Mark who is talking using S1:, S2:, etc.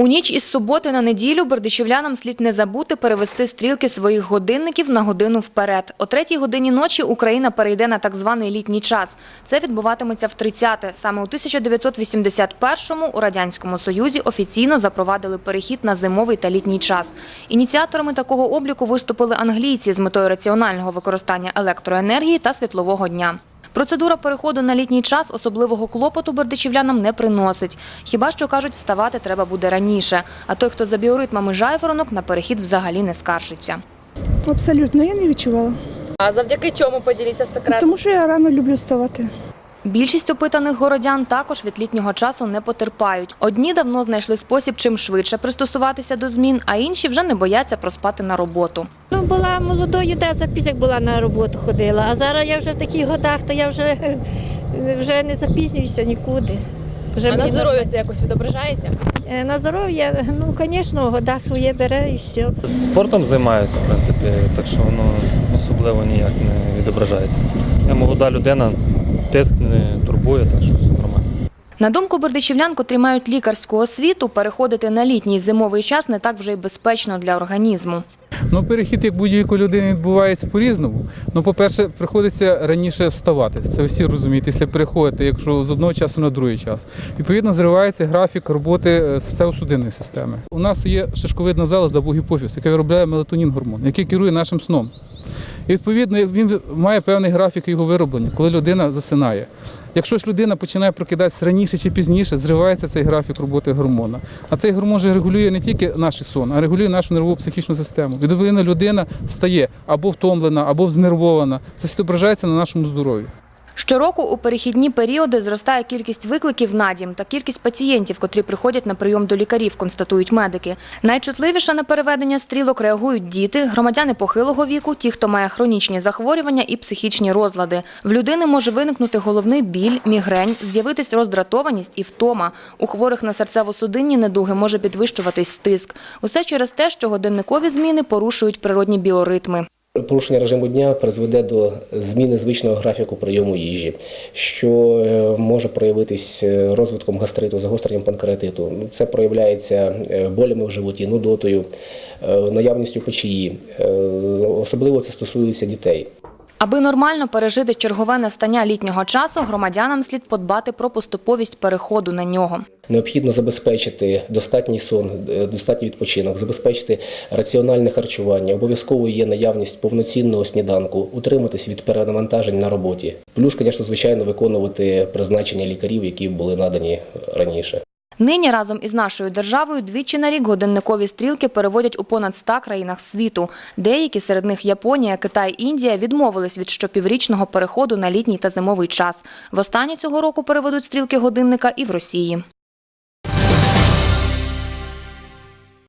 S1: У ніч із суботи на неділю бердичівлянам слід не забути перевести стрілки своїх годинників на годину вперед. О третій годині ночі Україна перейде на так званий літній час. Це відбуватиметься в 30-те. Саме у 1981-му у Радянському Союзі офіційно запровадили перехід на зимовий та літній час. Ініціаторами такого обліку виступили англійці з метою раціонального використання електроенергії та світлового дня. Процедура переходу на літній час особливого клопоту бердичівлянам не приносить. Хіба що, кажуть, вставати треба буде раніше. А той, хто за біоритмами жайворонок, на перехід взагалі не скаржиться.
S2: Абсолютно, я не відчувала.
S3: А завдяки чому поділіться секретом?
S2: Тому що я рано люблю вставати.
S1: Більшість опитаних городян також від літнього часу не потерпають. Одні давно знайшли спосіб чим швидше пристосуватися до змін, а інші вже не бояться проспати на роботу.
S4: Була молодою, де запізь, як була на роботу ходила. А зараз я вже в таких годах, то я вже, вже не запізнююся нікуди. Вже
S3: А на здоров'я це якось відображається?
S4: Е, На здоров'я, ну, звісно, года своє бере і все.
S5: Спортом займаюся, в принципі, так що воно особливо ніяк не відображається. Я молода людина, тиск не турбує, так що все нормально.
S1: На думку бердичівлян, котрі мають лікарську освіту, переходити на літній зимовий час не так вже й безпечно для організму.
S6: Ну, перехід як будь-якої людини відбувається по-різному. Ну, по-перше, приходиться раніше вставати. Це всі розуміють, якщо переходити, якщо з одного часу на другий час. Відповідно, зривається графік роботи е, серцево-судинної системи. У нас є шишковидна зала за гіпофіз, яка виробляє мелатонін гормон, який керує нашим сном. І відповідно він має певний графік його вироблення, коли людина засинає. Якщо ж людина починає прокидатися раніше чи пізніше, зривається цей графік роботи гормона. А цей гормон же регулює не тільки наш сон, а регулює нашу нервову психічну систему. Відповідно, людина стає або втомлена, або знервована. Це відображається на нашому здоров'ї.
S1: Щороку у перехідні періоди зростає кількість викликів на дім та кількість пацієнтів, котрі приходять на прийом до лікарів, констатують медики. Найчутливіше на переведення стрілок реагують діти, громадяни похилого віку, ті, хто має хронічні захворювання і психічні розлади. В людини може виникнути головний біль, мігрень, з'явитись роздратованість і втома. У хворих на серцево-судинні недуги може підвищуватись тиск. Усе через те, що годинникові зміни порушують природні біоритми.
S7: Порушення режиму дня призведе до зміни звичного графіку прийому їжі, що е, може проявитись е, розвитком гастриту, загостренням панкреатиту. Ну, Це проявляється е, болями в животі, нудотою, наявністю печії. Особливо це стосується дітей.
S1: Аби нормально пережити чергове настання літнього часу, громадянам слід подбати про поступовість переходу на нього.
S7: Необхідно забезпечити достатній сон, е, достатній відпочинок, забезпечити раціональне харчування. Обов'язково є наявність повноцінного сніданку, утриматись від перенавантажень на роботі. Плюс, звісно, звичайно, виконувати призначення лікарів, які були надані раніше.
S1: Нині разом із нашою державою двічі на рік годинникові стрілки переводять у понад 100 країнах світу. Деякі, серед них Японія, Китай, Індія, відмовились від щопіврічного переходу на літній та зимовий час. Востаннє цього року переведуть стрілки годинника і в Росії.